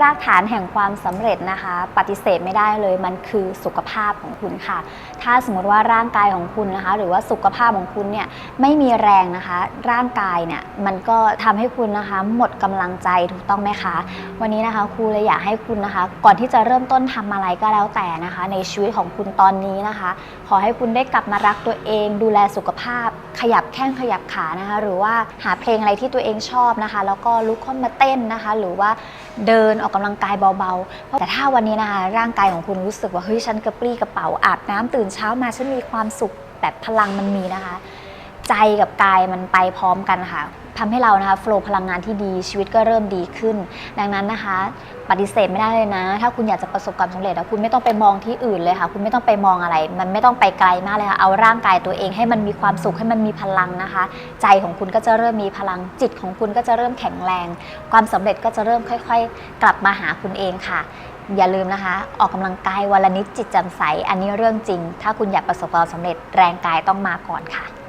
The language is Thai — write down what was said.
รากฐานแห่งความสำเร็จนะคะ ปฏิเสธไม่ได้เลยมันคือสุขภาพของคุณค่ะ ถ้าสมมติว่าร่างกายของคุณนะคะ หรือว่าสุขภาพของคุณเนี่ยไม่มีแรงนะคะ ร่างกายเนี่ยมันก็ทำให้คุณนะคะ หมดกำลังใจถูกต้องไหมคะ วันนี้นะคะครูเลยอยากให้คุณนะคะ ก่อนที่จะเริ่มต้นทำอะไรก็แล้วแต่นะคะ ในชีวิตของคุณตอนนี้นะคะ ขอให้คุณได้กลับมารักตัวเอง ดูแลสุขภาพ ขยับแข้งขยับขานะคะ หรือว่าหาเพลงอะไรที่ตัวเองชอบนะคะ แล้วก็ลุกขึ้นมาเต้นนะคะ หรือว่าเดินออกกำลังกายเบาๆ แต่ถ้าวันนี้นะคะร่างกายของคุณรู้สึกว่าเฮ้ยฉันกระปรี้กระเป๋าอาบน้ำตื่นเช้ามาฉันมีความสุขแบบพลังมันมีนะคะ ใจกับกายมันไปพร้อมกันค่ะทำให้เรานะคะโฟล์พลังงานที่ดีชีวิตก็เริ่มดีขึ้น ดังนั้นนะคะ ปฏิเสธไม่ได้เลยนะ ถ้าคุณอยากจะประสบความสำเร็จแล้วคุณไม่ต้องไปมองที่อื่นเลยค่ะ คุณไม่ต้องไปมองอะไร มันไม่ต้องไปไกลมากเลยค่ะ เอาร่างกายตัวเองให้มันมีความสุขให้มันมีพลังนะคะ ใจของคุณก็จะเริ่มมีพลังจิตของคุณก็จะเริ่มแข็งแรง ความสำเร็จก็จะเริ่มค่อย ๆ กลับมาหาคุณเองค่ะอย่าลืมนะคะ ออกกำลังกายวันละนิดจิตแจ่มใส อันนี้เรื่องจริง ถ้าคุณอยากประสบความสำเร็จแรงกายต้องมาก่อนค่ะ